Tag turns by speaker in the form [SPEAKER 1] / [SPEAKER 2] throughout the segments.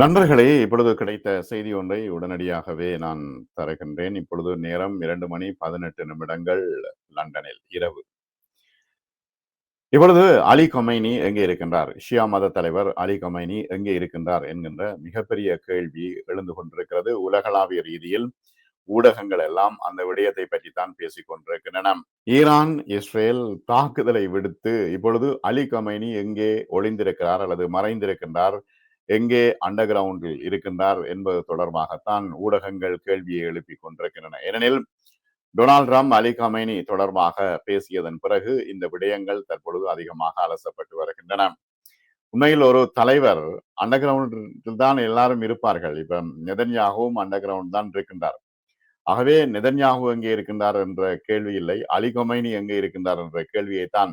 [SPEAKER 1] நண்பர்களே இப்பொழுது கிடைத்த செய்தி ஒன்றை உடனடியாகவே நான் தருகின்றேன். இப்பொழுது நேரம் இரண்டு மணி பதினெட்டு நிமிடங்கள் லண்டனில் இரவு. இப்பொழுது அலி கொமைனி எங்கே இருக்கின்றார்? ஷியா மத தலைவர் அலி கொமைனி எங்கே இருக்கின்றார்? என்கின்ற மிகப்பெரிய கேள்வி எழுந்து கொண்டிருக்கிறது. உலகளாவிய ரீதியில் ஊடகங்கள் எல்லாம் அந்த விடயத்தை பற்றி தான் பேசிக் கொண்டிருக்கின்றன. ஈரான் இஸ்ரேல் தாக்குதலை விடுத்து இப்பொழுது அலி கமைனி எங்கே ஒளிந்திருக்கிறார் அல்லது மறைந்திருக்கின்றார்? எங்கே அண்டர் கிரவுண்டில் இருக்கின்றார் என்பது தொடர்பாகத்தான் ஊடகங்கள் கேள்வியை எழுப்பிக் கொண்டிருக்கின்றன. ஏனெனில் டொனால்ட் ட்ரம்ப் அலி கமேனி தொடர்பாக பேசியதன் பிறகு இந்த விடயங்கள் தற்பொழுது அதிகமாக அலசப்பட்டு வருகின்றன. உண்மையில் ஒரு தலைவர் அண்டர் கிரவுண்டில் தான் எல்லாரும் இருப்பார்கள். இப்ப நெதன்யாகவும் அண்டர் கிரவுண்ட் தான் இருக்கின்றார். ஆகவே நெதன்யாகு எங்கே இருக்கின்றார் என்ற கேள்வி இல்லை. அலி கொமைனி எங்கே இருக்கின்றார் என்ற கேள்வியை தான்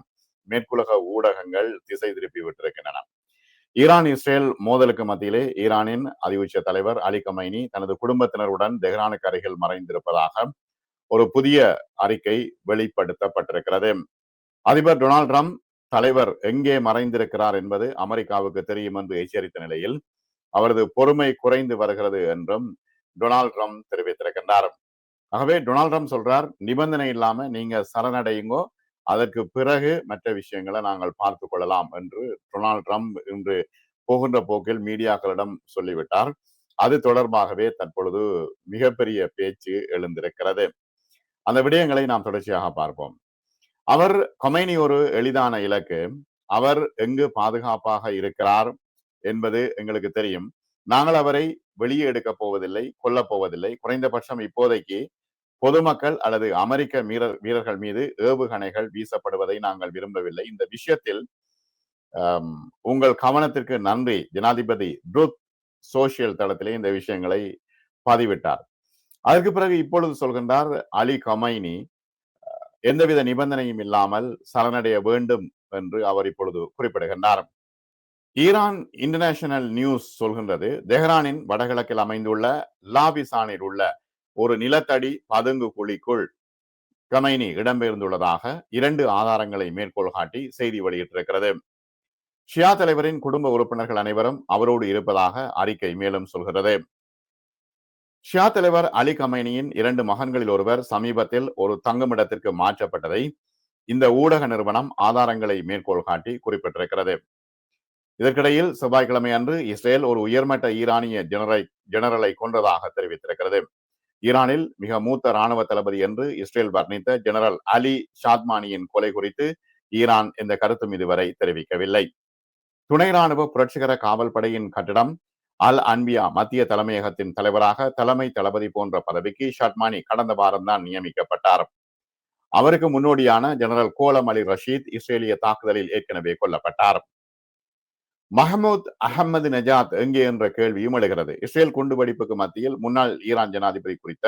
[SPEAKER 1] மேற்குலக ஊடகங்கள் திசை திருப்பி விட்டிருக்கின்றன. ஈரான் இஸ்ரேல் மோதலுக்கு மத்தியிலே ஈரானின் அதிவுச்ச தலைவர் அலி கமைனி தனது குடும்பத்தினருடன் தெஹ்ரானுக்கு அருகில் மறைந்திருப்பதாக ஒரு புதிய அறிக்கை வெளிப்படுத்தப்பட்டிருக்கிறது. அதிபர் டொனால்ட் ட்ரம்ப் தலைவர் எங்கே மறைந்திருக்கிறார் என்பது அமெரிக்காவுக்கு தெரியும் என்று எச்சரித்த நிலையில் அவரது பொறுமை குறைந்து வருகிறது என்றும் டொனால்ட் ட்ரம்ப் தெரிவித்திருக்கின்றார். ஆகவே டொனால்ட் ட்ரம்ப் சொல்றார் நிபந்தனை இல்லாம நீங்க சரணடையுங்கோ அதற்கு பிறகு மற்ற விஷயங்களை நாங்கள் பார்த்து கொள்ளலாம் என்று டொனால்ட் ட்ரம்ப் இன்று போகின்ற போக்கில் மீடியாக்களிடம் சொல்லிவிட்டார். அது தொடர்பாகவே தற்பொழுது மிகப்பெரிய பேச்சு எழுந்திருக்கிறது. அந்த விடயங்களை நாம் தொடர்ச்சியாக பார்ப்போம். அவர் கொமைனி ஒரு எளிதான இலக்கு. அவர் எங்கு பாதுகாப்பாக இருக்கிறார் என்பது எங்களுக்கு தெரியும். நாங்கள் அவரை வெளியே எடுக்கப் போவதில்லை கொல்லப் போவதில்லை. குறைந்தபட்சம் இப்போதைக்கு பொதுமக்கள் அல்லது அமெரிக்க வீரர் வீரர்கள் மீது ஏவுகணைகள் வீசப்படுவதை நாங்கள் விரும்பவில்லை. இந்த விஷயத்தில் உங்கள் கவனத்திற்கு நன்றி. ஜனாதிபதி ட்ரூத் சோசியல் தளத்திலே இந்த விஷயங்களை பதிவிட்டார். அதற்கு பிறகு இப்பொழுது சொல்கின்றார் அலி கமைனி எந்தவித நிபந்தனையும் இல்லாமல் சரணடைய வேண்டும் என்று அவர் இப்பொழுது குறிப்பிடுகின்றார். ஈரான் இன்டர்நேஷனல் நியூஸ் சொல்கின்றது தெஹ்ரானின் வடகிழக்கில் அமைந்துள்ள லாபிசானில் உள்ள ஒரு நிலத்தடி பதுங்கு குழிக்குள் கமைனி இடம்பெயர்ந்துள்ளதாக இரண்டு ஆதாரங்களை மேற்கோள் காட்டி செய்தி வெளியிட்டிருக்கிறது. ஷியா தலைவரின் குடும்ப உறுப்பினர்கள் அனைவரும் அவரோடு இருப்பதாக அறிக்கை மேலும் சொல்கிறது. ஷியா தலைவர் அலி கமைனியின் இரண்டு மகன்களில் ஒருவர் சமீபத்தில் ஒரு தங்குமிடத்திற்கு மாற்றப்பட்டதை இந்த ஊடக நிறுவனம் ஆதாரங்களை மேற்கோள் காட்டி குறிப்பிட்டிருக்கிறது. இதற்கிடையில் செவ்வாய்க்கிழமை அன்று இஸ்ரேல் ஒரு உயர்மட்ட ஈரானிய ஜெனரை ஜெனரலை கொன்றதாக தெரிவித்திருக்கிறது. ஈரானில் மிக மூத்த ராணுவ தளபதி என்று இஸ்ரேல் வர்ணித்த ஜெனரல் அலி ஷாத்மானியின் கொலை குறித்து ஈரான் இந்த கருத்தும் இதுவரை தெரிவிக்கவில்லை. துணை ராணுவ புரட்சிகர காவல் படையின் கட்டிடம் அல் அன்பியா மத்திய தலைமையகத்தின் தலைவராக தலைமை தளபதி போன்ற பதவிக்கு ஷட்மானி கடந்த வாரம் தான் நியமிக்கப்பட்டார். அவருக்கு முன்னோடியான ஜெனரல் கோலம் அலி ரஷீத் இஸ்ரேலிய தாக்குதலில் ஏற்கனவே கொல்லப்பட்டார். மஹமூத் அகமது நஜாத் எங்கே என்ற கேள்வியும் எழுகிறது இஸ்ரேல் குண்டுவெடிப்புக்கு மத்தியில் முன்னாள் ஈரான் ஜனாதிபதி குறித்த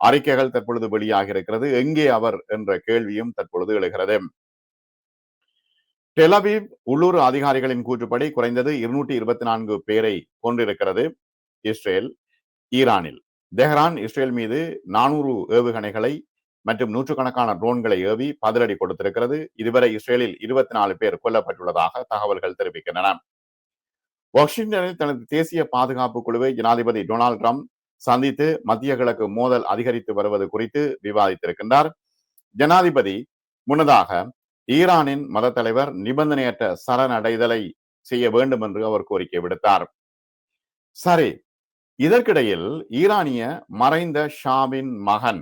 [SPEAKER 1] அறிக்கைகள் தற்பொழுது வெளியாக இருக்கிறது எங்கே அவர் என்ற கேள்வியும் தற்பொழுது எழுகிறது. டெலவீவ் உள்ளூர் அதிகாரிகளின் கூற்றுப்படி குறைந்தது இருநூற்றி இருபத்தி நான்கு பேரை கொண்டிருக்கிறது இஸ்ரேல் ஈரானில். தெஹ்ரான் இஸ்ரேல் மீது நானூறு ஏவுகணைகளை மற்றும் நூற்றுக்கணக்கான ட்ரோன்களை ஏவி பதிலடி கொடுத்திருக்கிறது. இதுவரை இஸ்ரேலில் இருபத்தி நாலு பேர் கொல்லப்பட்டுள்ளதாக தகவல்கள் தெரிவிக்கின்றன. வாஷிங்டனில் தனது தேசிய பாதுகாப்பு குழுவை ஜனாதிபதி டொனால்டு ட்ரம்ப் சந்தித்து மத்திய கிழக்கு மோதல் அதிகரித்து வருவது குறித்து விவாதித்திருக்கின்றார். ஜனாதிபதி முன்னதாக ஈரானின் மத தலைவர் நிபந்தனையற்ற சரணடைதலை செய்ய வேண்டும் என்று அவர் கோரிக்கை விடுத்தார். சரி இதற்கிடையில் ஈரானிய மறைந்த ஷாவின் மகன்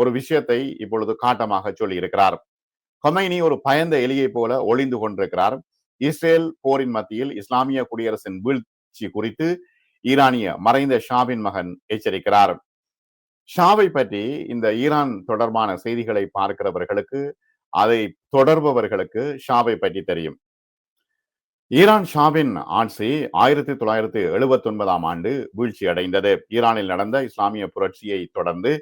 [SPEAKER 1] ஒரு விஷயத்தை இப்பொழுது காட்டமாக சொல்லியிருக்கிறார். கொமைனி ஒரு பயந்த எலியை போல ஒளிந்து கொண்டிருக்கிறார். இஸ்ரேல் போரின் மத்தியில் இஸ்லாமிய குடியரசின் வீழ்ச்சி குறித்து ஈரானிய மறைந்த ஷாவின் மகன் எச்சரிக்கிறார். ஷாவை பற்றி இந்த ஈரான் தொடர்பான செய்திகளை பார்க்கிறவர்களுக்கு அதை தொடர்பவர்களுக்கு ஷாவை பற்றி தெரியும். ஈரான் ஷாவின் ஆட்சி ஆயிரத்தி தொள்ளாயிரத்தி எழுபத்தி ஒன்பதாம் ஆண்டு வீழ்ச்சி அடைந்தது ஈரானில் நடந்த இஸ்லாமிய புரட்சியை தொடர்ந்து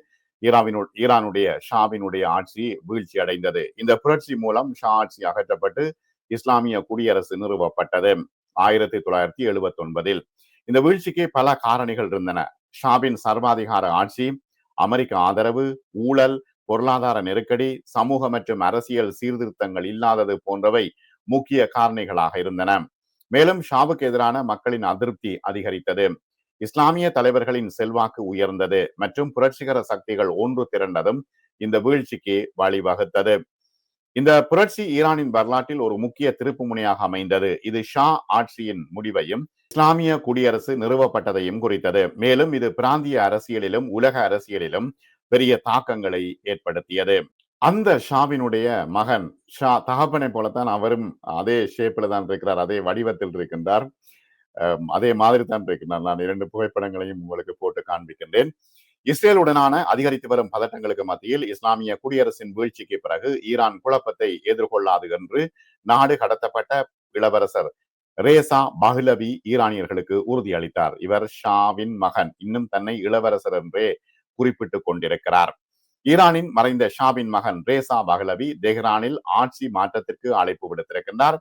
[SPEAKER 1] ஈராவினு ஈரானுடைய ஷாவினுடைய ஆட்சி வீழ்ச்சி அடைந்தது. இந்த புரட்சி மூலம் ஷா ஆட்சி அகற்றப்பட்டு இஸ்லாமிய குடியரசு நிறுவப்பட்டது ஆயிரத்தி தொள்ளாயிரத்தி எழுபத்தி ஒன்பதில் இந்த வீழ்ச்சிக்கு பல காரணிகள் இருந்தன. ஷாவின் சர்வாதிகார ஆட்சி அமெரிக்க ஆதரவு ஊழல் பொருளாதார நெருக்கடி சமூக மற்றும் அரசியல் சீர்திருத்தங்கள் இல்லாதது போன்றவை முக்கிய காரணிகளாக இருந்தன. மேலும் ஷாவுக்கு எதிரான மக்களின் அதிருப்தி அதிகரித்தது. இஸ்லாமிய தலைவர்களின் செல்வாக்கு உயர்ந்தது மற்றும் புரட்சிகர சக்திகள் ஒன்று திரண்டதும் இந்த வீழ்ச்சிக்கு வழிவகுத்தது. இந்த புரட்சி ஈரானின் வரலாற்றில் ஒரு முக்கிய திருப்பு முனையாக அமைந்தது. இது ஷா ஆட்சியின் முடிவையும் இஸ்லாமிய குடியரசு நிறுவப்பட்டதையும் குறித்தது. மேலும் இது பிராந்திய அரசியலிலும் உலக அரசியலிலும் பெரிய தாக்கங்களை ஏற்படுத்தியது. அந்த ஷாவினுடைய மகன் ஷா தகப்பனை போலத்தான் அவரும் அதே ஷேப்பில் தான் இருக்கிறார் அதே வடிவத்தில் இருக்கின்றார். அதே மாதிரி தான் இருக்கின்றார் நான் இரண்டு புகைப்படங்களையும் உங்களுக்கு போட்டு காண்பிக்கின்றேன். இஸ்ரேலுடனான அதிகரித்து வரும் பதட்டங்களுக்கு மத்தியில் இஸ்லாமிய குடியரசின் வீழ்ச்சிக்கு பிறகு ஈரான் குழப்பத்தை எதிர்கொள்ளாது என்று நாடு கடத்தப்பட்ட இளவரசர் ரேசா பஹ்லவி ஈரானியர்களுக்கு உறுதியளித்தார். இவர் ஷாவின் மகன். இன்னும் தன்னை இளவரசர் என்றே குறிப்பிட்டுக் கொண்டிருக்கிறார். ஈரானின் மறைந்த ஷாவின் மகன் ரேசா பஹ்லவி தெஹ்ரானில் ஆட்சி மாற்றத்திற்கு அழைப்பு விடுத்திருக்கின்றார்.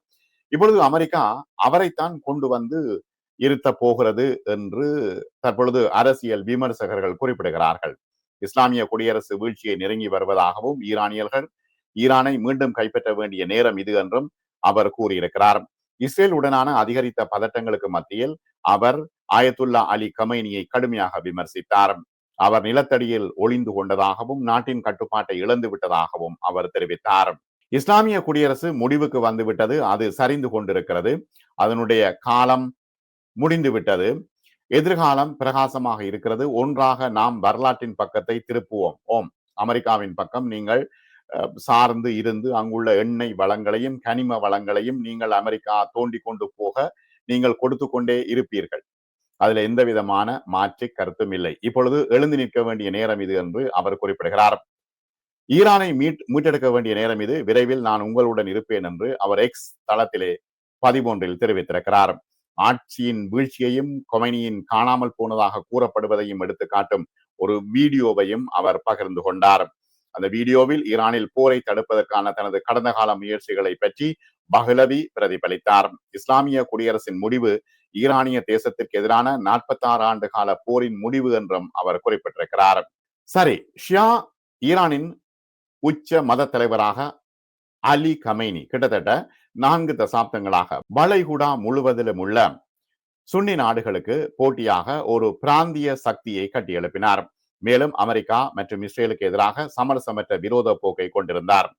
[SPEAKER 1] இப்பொழுது அமெரிக்கா அவரைத்தான் கொண்டு வந்து இருத்த போகிறது என்று தற்பொழுது அரசியல் விமர்சகர்கள் குறிப்பிடுகிறார்கள். இஸ்லாமிய குடியரசு வீழ்ச்சியை நெருங்கி வருவதாகவும் ஈரானியர்கள் ஈரானை மீண்டும் கைப்பற்ற வேண்டிய நேரம் இது என்றும் அவர் கூறியிருக்கிறார். இஸ்ரேல் உடனான அதிகரித்த பதட்டங்களுக்கு மத்தியில் அவர் ஆயத்துல்லா அலி கமைனியை கடுமையாக விமர்சித்தார். அவர் நிலத்தடியில் ஒளிந்து கொண்டதாகவும் நாட்டின் கட்டுப்பாட்டை இழந்து விட்டதாகவும் அவர் தெரிவித்தார். இஸ்லாமிய குடியரசு முடிவுக்கு வந்துவிட்டது அது சரிந்து கொண்டிருக்கிறது. அதனுடைய காலம் முடிந்து விட்டது எதிர்காலம் பிரகாசமாக இருக்கிறது. ஒன்றாக நாம் வரலாற்றின் பக்கத்தை திருப்புவோம். ஓம். அமெரிக்காவின் பக்கம் நீங்கள் சார்ந்து இருந்து அங்குள்ள எண்ணெய் வளங்களையும் கனிம வளங்களையும் நீங்கள் அமெரிக்கா தோண்டி கொண்டு போக நீங்கள் கொடுத்து கொண்டே இருப்பீர்கள். அதுல எந்த விதமான மாற்றி கருத்தும் இல்லை. இப்பொழுது எழுந்து நிற்க வேண்டிய நேரம் இது என்று அவர் குறிப்பிடுகிறார். ஈரானை மீட் மீட்டெடுக்க வேண்டிய நேரம் இது. விரைவில் நான் உங்களுடன் இருப்பேன் என்று அவர் எக்ஸ் தளத்திலே பதிமூன்றில் தெரிவித்திருக்கிறார். ஆட்சியின் வீழ்ச்சியையும் கொமைனியின் காணாமல் போனதாக கூறப்படுவதையும் எடுத்து காட்டும் ஒரு வீடியோவையும் அவர் பகிர்ந்து கொண்டார். அந்த வீடியோவில் ஈரானில் போரை தடுப்பதற்கான தனது கடந்த கால முயற்சிகளை பற்றி பஹ்லவி பிரதிபலித்தார். இஸ்லாமிய குடியரசின் முடிவு ஈரானிய தேசத்திற்கு எதிரான நாற்பத்தி ஆறு ஆண்டு கால போரின் முடிவு என்றும் அவர் குறிப்பிட்டிருக்கிறார். சரி ஷியா ஈரானின் உச்ச மத தலைவராக அலி கமைனி கிட்டத்தட்ட நான்கு தசாப்தங்களாக வளைகுடா முழுவதிலும் உள்ள சுன்னி நாடுகளுக்கு போட்டியாக ஒரு பிராந்திய சக்தியை கட்டியெழுப்பினார் மேலும் அமெரிக்கா மற்றும் இஸ்ரேலுக்கு எதிராக சமரசமற்ற விரோத போக்கை கொண்டிருந்தார்.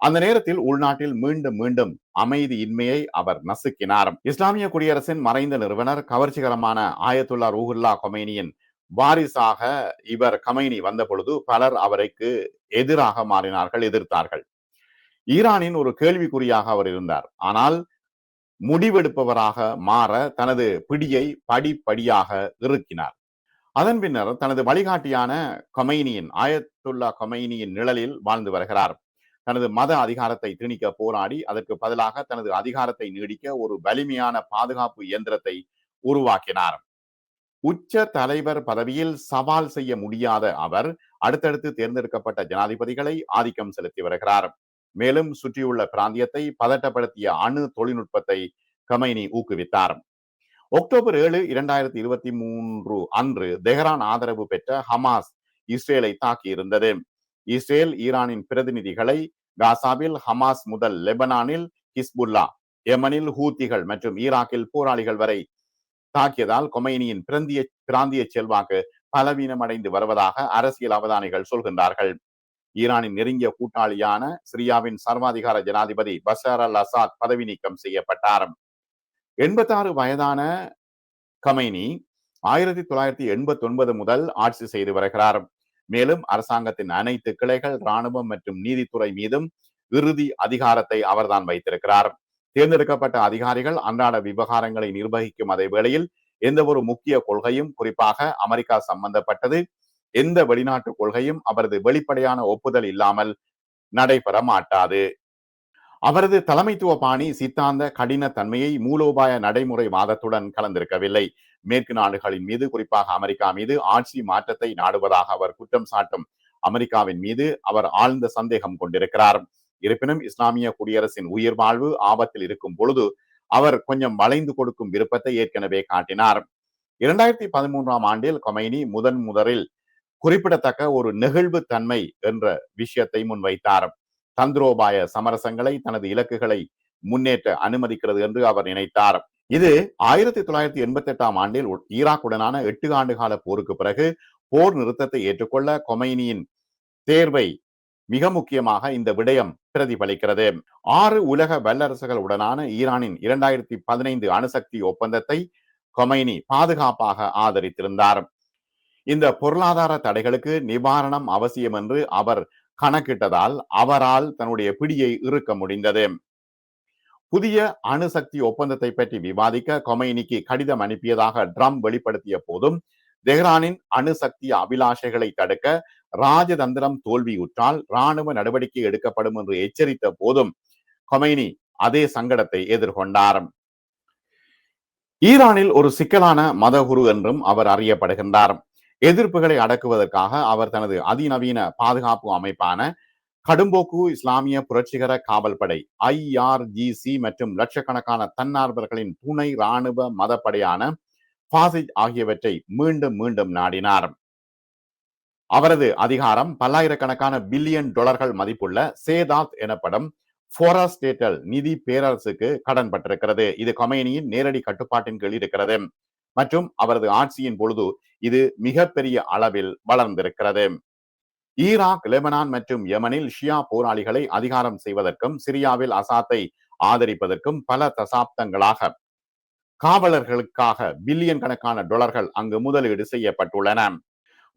[SPEAKER 1] அந்த நேரத்தில் உள்நாட்டில் மீண்டும் மீண்டும் அமைதியின்மையை அவர் நசுக்கினார். இஸ்லாமிய குடியரசின் மறைந்த நிறுவனர் கவர்ச்சிகரமான ஆயத்துல்லா ரூஹுல்லா கொமேனியின் வாரிசாக இவர் கமைனி வந்த பொழுது பலர் அவருக்கு எதிராக மாறினார்கள் எதிர்த்தார்கள். ஈரானின் ஒரு கேள்விக்குறியாக அவர் இருந்தார். ஆனால் முடிவெடுப்பவராக மாற தனது பிடியை படிப்படியாக இறுக்கினார். அதன் பின்னர் தனது வழிகாட்டியான கொமைனியின் ஆயத்துல்லா கொமைனியின் நிழலில் வாழ்ந்து வருகிறார். தனது மத அதிகாரத்தை திணிக்க போராடி அதற்கு பதிலாக தனது அதிகாரத்தை நீடிக்க ஒரு வலிமையான பாதுகாப்பு இயந்திரத்தை உருவாக்கினார். உச்ச தலைவர் பதவியில் சவால் செய்ய முடியாத அவர் அடுத்தடுத்து தேர்ந்தெடுக்கப்பட்ட ஜனாதிபதிகளை ஆதிக்கம் செலுத்தி வருகிறார். மேலும் சுற்றியுள்ள பிராந்தியத்தை பதட்டப்படுத்திய அணு தொழில்நுட்பத்தை கமைனி ஊக்குவித்தார். அக்டோபர் ஏழு இரண்டாயிரத்தி இருபத்தி மூன்று அன்று தெஹ்ரான் ஆதரவு பெற்ற ஹமாஸ் இஸ்ரேலை தாக்கியிருந்தது. இஸ்ரேல் ஈரானின் பிரதிநிதிகளை காசாவில் ஹமாஸ் முதல் லெபனானில் ஹிஸ்புல்லா எமனில் ஹூத்திகள் மற்றும் ஈராக்கில் போராளிகள் வரை தாக்கியதால் கொமைனியின் பிராந்திய பிராந்திய செல்வாக்கு பலவீனமடைந்து வருவதாக அரசியல் அவதானிகள் சொல்கின்றார்கள். ஈரானின் நெருங்கிய கூட்டாளியான சிரியாவின் சர்வாதிகார ஜனாதிபதி பஷார் அல் அசாத் பதவி நீக்கம் செய்யப்பட்டார் எண்பத்தாறு வயதான கமைனி ஆயிரத்தி தொள்ளாயிரத்தி எண்பத்தி ஒன்பது முதல் ஆட்சி செய்து வருகிறார். மேலும் அரசாங்கத்தின் அனைத்து கிளைகள் இராணுவம் மற்றும் நீதித்துறை மீதும் இறுதி அதிகாரத்தை அவர்தான் வைத்திருக்கிறார். தேர்ந்தெடுக்கப்பட்ட அதிகாரிகள் அன்றாட விவகாரங்களை நிர்வகிக்கும் அதே வேளையில் எந்த ஒரு முக்கிய கொள்கையும் குறிப்பாக அமெரிக்கா சம்பந்தப்பட்டது எந்த வெளிநாட்டு கொள்கையும் அவரது வெளிப்படையான ஒப்புதல் இல்லாமல் நடைபெற மாட்டாது. அவரது தலைமைத்துவ பாணி சித்தாந்த கடின தன்மையை மூலோபாய நடைமுறை வாதத்துடன் கலந்திருக்கவில்லை. மேற்கு நாடுகளின் மீது குறிப்பாக அமெரிக்கா மீது ஆட்சி மாற்றத்தை நாடுவதாக அவர் குற்றம் சாட்டும் அமெரிக்காவின் மீது அவர் ஆழ்ந்த சந்தேகம் கொண்டிருக்கிறார். இருப்பினும் இஸ்லாமிய குடியரசின் உயிர் வாழ்வு ஆபத்தில் இருக்கும் பொழுது அவர் கொஞ்சம் வளைந்து கொடுக்கும் விருப்பத்தை ஏற்கனவே காட்டினார். இரண்டாயிரத்தி பதிமூன்றாம் ஆண்டில் கொமைனி முதன் முதலில் குறிப்பிடத்தக்க ஒரு நெகிழ்வு தன்மை என்ற விஷயத்தை முன்வைத்தார். தந்திரோபாய சமரசங்களை தனது இலக்குகளை முன்னேற்ற அனுமதிக்கிறது என்று அவர் நினைத்தார். இது ஆயிரத்தி தொள்ளாயிரத்தி எண்பத்தி எட்டாம் ஆண்டில் ஈராக்குடனான எட்டு ஆண்டு கால போருக்கு பிறகு போர் நிறுத்தத்தை ஏற்றுக்கொள்ள கொமைனியின் தேர்வை மிக முக்கியமாக இந்த விடயம் பிரதிபலிக்கிறது. ஆறு உலக வல்லரசுகளுடனான ஈரானின் இரண்டாயிரத்தி பதினைந்து அணுசக்தி ஒப்பந்தத்தை கொமைனி பாதுகாப்பாக ஆதரித்திருந்தார். இந்த பொருளாதார தடைகளுக்கு நிவாரணம் அவசியம் என்று அவர் கணக்கிட்டதால் அவரால் தன்னுடைய பிடியை இறுக்க முடிந்தது. புதிய அணுசக்தி ஒப்பந்தத்தை பற்றி விவாதிக்க கொமைனிக்கு கடிதம் அனுப்பியதாக ட்ரம்ப் வெளிப்படுத்திய போதும் தெஹ்ரானின் அணுசக்தி அபிலாஷைகளை தடுக்க ராஜதந்திரம் தோல்வியுற்றால் ராணுவ நடவடிக்கை எடுக்கப்படும் என்று எச்சரித்த போதும் கொமைனி அதே சங்கடத்தை எதிர்கொண்டார் ஈரானில் ஒரு சிக்கலான மதகுரு என்றும் அவர் அறியப்படுகின்றார். எதிர்ப்புகளை அடக்குவதற்காக அவர் தனது அதிநவீன பாதுகாப்பு அமைப்பான கடும்போக்கு இஸ்லாமிய புரட்சிகர காவல்படை ஐஆர்ஜிசி மற்றும் லட்சக்கணக்கான தன்னார்வர்களின் துணை ராணுவ மதப்படையான பாசிஜ் ஆகியவற்றை மீண்டும் மீண்டும் நாடினார் அவரது அதிகாரம் பல்லாயிரக்கணக்கான பில்லியன் டாலர்கள் மதிப்புள்ள சேதாத் எனப்படும் போராஸ்டேட்டல் நிதி பேரரசுக்கு கடன் பட்டிருக்கிறது இது கொமைனியின் நேரடி கட்டுப்பாட்டின் கீழ் இருக்கிறது. மற்றும் அவரது ஆட்சியின் பொழுது இது மிகப்பெரிய அளவில் வளர்ந்திருக்கிறது. ஈராக் லெபனான் மற்றும் யமனில் ஷியா போராளிகளை அதிகாரம் செய்வதற்கும் சிரியாவில் அசாத்தை ஆதரிப்பதற்கும் பல தசாப்தங்களாக காவலர்களுக்காக பில்லியன் கணக்கான டொலர்கள் அங்கு முதலீடு செய்யப்பட்டுள்ளன.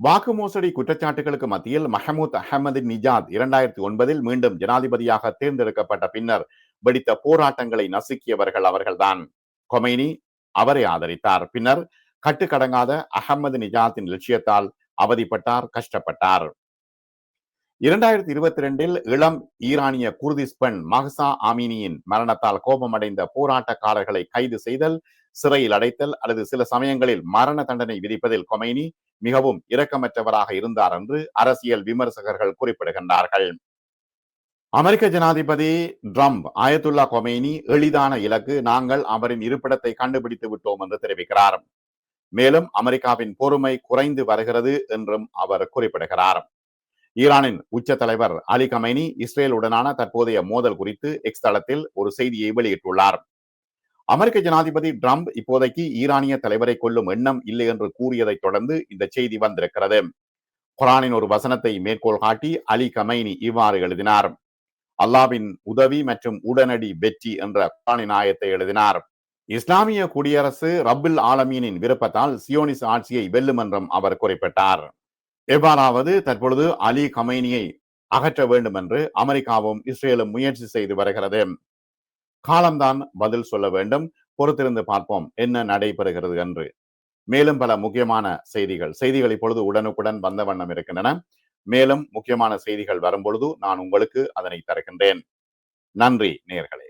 [SPEAKER 1] வாக்கு மோசடி குற்றச்சாட்டுகளுக்கு மத்தியில் மஹமூத் அஹமது நிஜாத் இரண்டாயிரத்தி ஒன்பதில் மீண்டும் ஜனாதிபதியாக தேர்ந்தெடுக்கப்பட்ட பின்னர் வெடித்த போராட்டங்களை நசுக்கியவர்கள் அவர்கள்தான். கொமைனி அவரை ஆதரித்தார். பின்னர் கட்டுக்கடங்காத அகமது நிஜாத்தின் லட்சியத்தால் அவதிப்பட்டார் கஷ்டப்பட்டார். இரண்டாயிரத்தி இருபத்தி ரெண்டில் இளம் ஈரானிய குர்திஸ் பெண் மஹசா ஆமினியின் மரணத்தால் கோபமடைந்த போராட்டக்காரர்களை கைது செய்தல் சிறையில் அடைத்தல் அல்லது சில சமயங்களில் மரண தண்டனை விதிப்பதில் கொமைனி மிகவும் இரக்கமற்றவராக இருந்தார் என்று அரசியல் விமர்சகர்கள் குறிப்பிடுகின்றார்கள். அமெரிக்க ஜனாதிபதி ட்ரம்ப் ஆயத்துல்லா கொமைனி எளிதான இலக்கு நாங்கள் அவரின் இருப்பிடத்தை கண்டுபிடித்து விட்டோம் என்று தெரிவிக்கிறார். மேலும் அமெரிக்காவின் பொறுமை குறைந்து வருகிறது என்றும் அவர் குறிப்பிடுகிறார். ஈரானின் உச்ச தலைவர் அலி கமைனி இஸ்ரேலுடனான தற்போதைய மோதல் குறித்து எக்ஸ் தளத்தில் ஒரு செய்தியை வெளியிட்டுள்ளார். அமெரிக்க ஜனாதிபதி டிரம்ப் இப்போதைக்கு ஈரானிய தலைவரை கொல்லும் எண்ணம் இல்லை என்று கூறியதை தொடர்ந்து இந்த செய்தி வந்திருக்கிறது. குரானின் ஒரு வசனத்தை மேற்கோள் காட்டி அலி கமைனி இவ்வாறு எழுதினார். அல்லாவின் உதவி மற்றும் உடனடி வெற்றி என்ற குரானின் ஆயத்தை எழுதினார். இஸ்லாமிய குடியரசு ரபுல் ஆலமீனின் விருப்பத்தால் சியோனிஸ் ஆட்சியை வெல்லும் என்றும் அவர் குறிப்பிட்டார். எவ்வாறாவது தற்பொழுது அலி கமைனியை அகற்ற வேண்டும் என்று அமெரிக்காவும் இஸ்ரேலும் முயற்சி செய்து வருகிறது. காலம்தான் பதில் சொல்ல வேண்டும். பொறுத்திருந்து பார்ப்போம் என்ன நடைபெறுகிறது என்று. மேலும் பல முக்கியமான செய்திகள். செய்திகள் இப்பொழுது உடனுக்குடன் வந்த வண்ணம் இருக்கின்றன. மேலும் முக்கியமான செய்திகள் வரும்பொழுது நான் உங்களுக்கு அதனை தருகின்றேன். நன்றி நேர்களே.